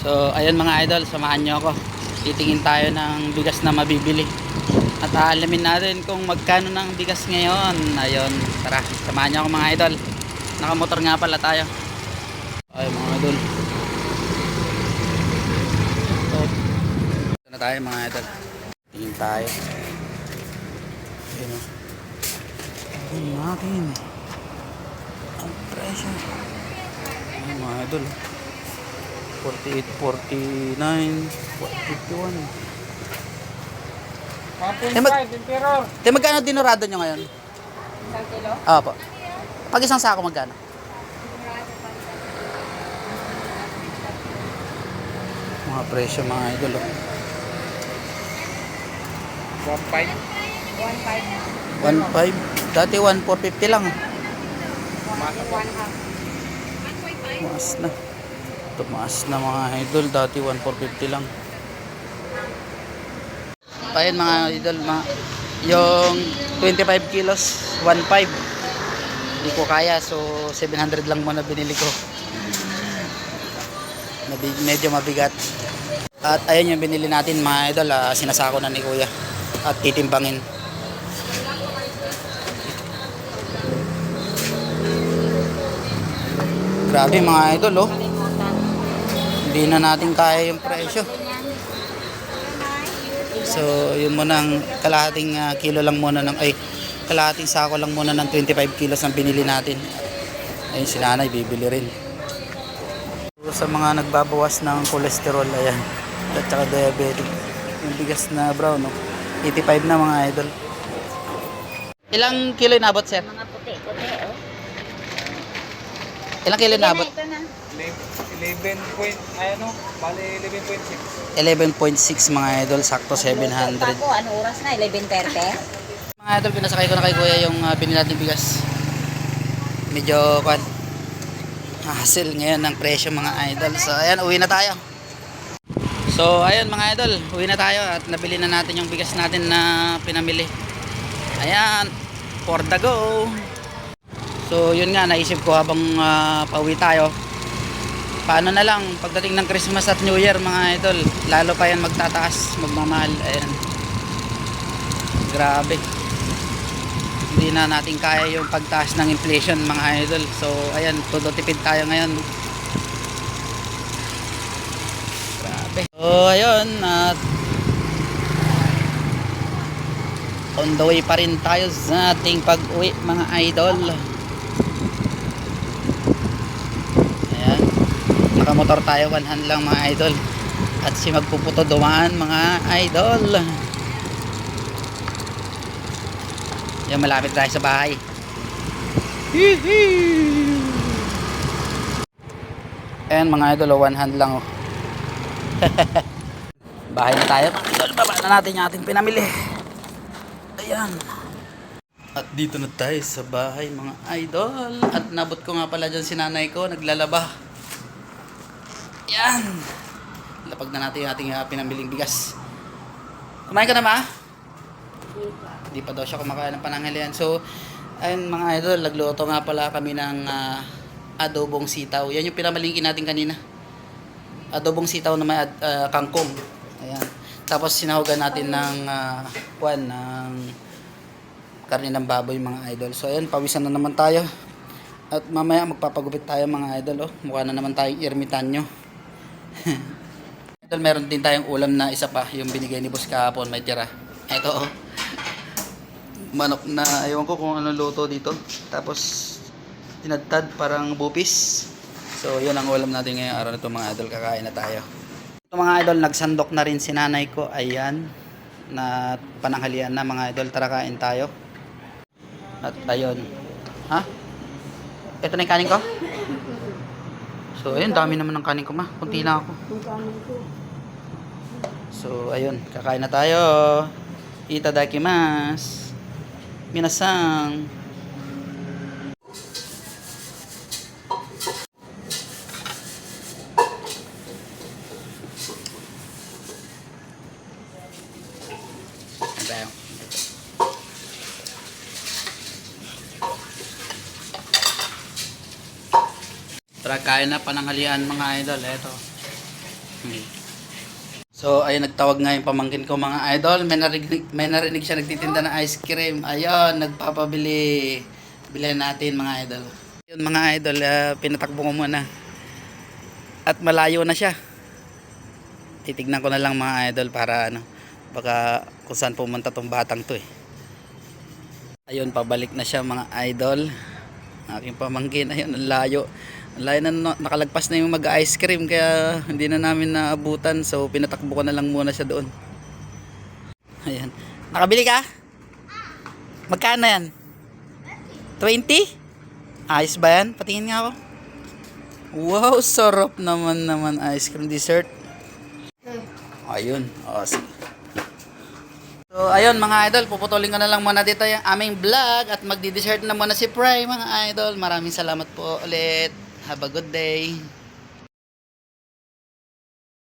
So, ayun mga idol, samahan nyo ako. Titingin tayo ng bigas na mabibili. At aalamin natin kung magkano ng bigas ngayon. Ayun, tara, samahan nyo ako mga idol. Nakamotor nga pala tayo. Ay mga idol. So, ito na tayo mga idol. Tingin tayo. Ayun o. Tingin natin. Ang presyo. Ayun mga idol. 48, 49, 51. Eh, mag- 1.5, Emperor. Te, magkano dinorado nyo ngayon? Isang kilo? Opo. Pag isang sako magkano? Mga presyo mga idol. Oh. 1.5. 1.5. Dati 1.450 lang. One half. Tumaas na. Tumaas na mga idol. Dati 1.450 lang. Ayun mga idol. Mga, yung 25 kilos, 1.5. Hindi ko kaya. So 700 lang muna binili ko. Medyo mabigat. At ayun yung binili natin mga idol. ah, sinasako na ni kuya. At titimbangin. Grabe mga idol oh. Hindi na natin kaya yung presyo. So, yun muna ang kalahating ah, kilo lang muna ng, ay, kalahating sako lang muna ng 25 kilos ang binili natin. Ayun, si nanay, bibili rin. Sa mga nagbabawas ng kolesterol, ayan, at saka diabetic, yung bigas na brown, no? 85 na mga idol. Ilang kilo inabot, sir? Mga puti, puti, oh. Ilang kilo Ito na, inabot? ito na. 11 point, ano, bali 11.6. 11.6 mga idol, sakto 700. Ako, ano oras na? 11.30? Mga idol, pinasakay ko na kay kuya yung uh, binili natin bigas. Medyo, kwan, hassle ngayon ng presyo mga idol. So, ayan, uwi na tayo. So, ayan mga idol, uwi na tayo at nabili na natin yung bigas natin na pinamili. Ayan, for the go. So, yun nga, naisip ko habang uh, pauwi tayo. Paano na lang, pagdating ng Christmas at New Year mga idol, lalo pa yan magtataas, magmamahal. Ayan. Grabe hindi na natin kaya yung pagtaas ng inflation mga idol so ayan todo tipid tayo ngayon grabe so ayun at on the way pa rin tayo sa ating pag uwi mga idol ayan nakamotor tayo one hand lang mga idol at si magpuputo dumaan mga idol yung malapit tayo sa bahay. Ayan mga idol, oh, one hand lang oh. bahay na tayo mga idol, baba na natin yung ating pinamili. Ayan. At dito na tayo sa bahay mga idol. At nabot ko nga pala dyan si nanay ko, naglalaba. Ayan. Lapag na natin yung ating uh, bigas. Kumain ka na ma? Hindi pa daw siya kumakain ng pananghalian. So, ayun mga idol, nagluto nga pala kami ng ah, adobong sitaw. Yan yung pinamalingkin natin kanina. Adobong sitaw na may ad- ah, kangkong. Ayan. Tapos sinahugan natin ng uh, kwan, ng karne ng baboy mga idol. So, ayun, pawisan na naman tayo. At mamaya magpapagupit tayo mga idol. Oh. Mukha na naman tayong ermitanyo. Idol, meron din tayong ulam na isa pa. Yung binigay ni boss kahapon, may tira. Ito oh manok na ewan ko kung ano luto dito. Tapos tinadtad parang bupis. So yun ang ulam natin ngayong araw na ito mga idol. Kakain na tayo. Ito mga idol, nagsandok na rin si nanay ko. Ayan. Na pananghalian na mga idol. Tara kain tayo. At ayun. Ha? Ito na yung kanin ko? So ayun, dami naman ng kanin ko ma. Kunti na ako. So ayun, kakain na tayo. Itadakimasu. Minasang. Ayan tayo. Tara, kain na pananghalian mga idol. Eto. So, ayun, nagtawag nga yung pamangkin ko mga idol. May narinig, may narinig siya nagtitinda ng ice cream. Ayun, nagpapabili. Bilhin natin mga idol. Yun mga idol, ah, pinatakbo ko muna. At malayo na siya. Titignan ko na lang mga idol para ano, baka kung saan pumunta tong batang to eh. Ayun, pabalik na siya mga idol. Aking pamangkin, ayun, layo. Layo na nakalagpas na yung mag-ice cream kaya hindi na namin naabutan. So, pinatakbo ko na lang muna siya doon. Ayan. Nakabili ka? Magkano yan? 20? Ayos ba yan? Patingin nga ako. Wow, sarap naman naman ice cream dessert. Ayun. O, sige. So, ayun mga idol, puputulin ko na lang muna dito yung aming vlog at magdi-dessert na muna si Pry mga idol. Maraming salamat po ulit. Have a good day.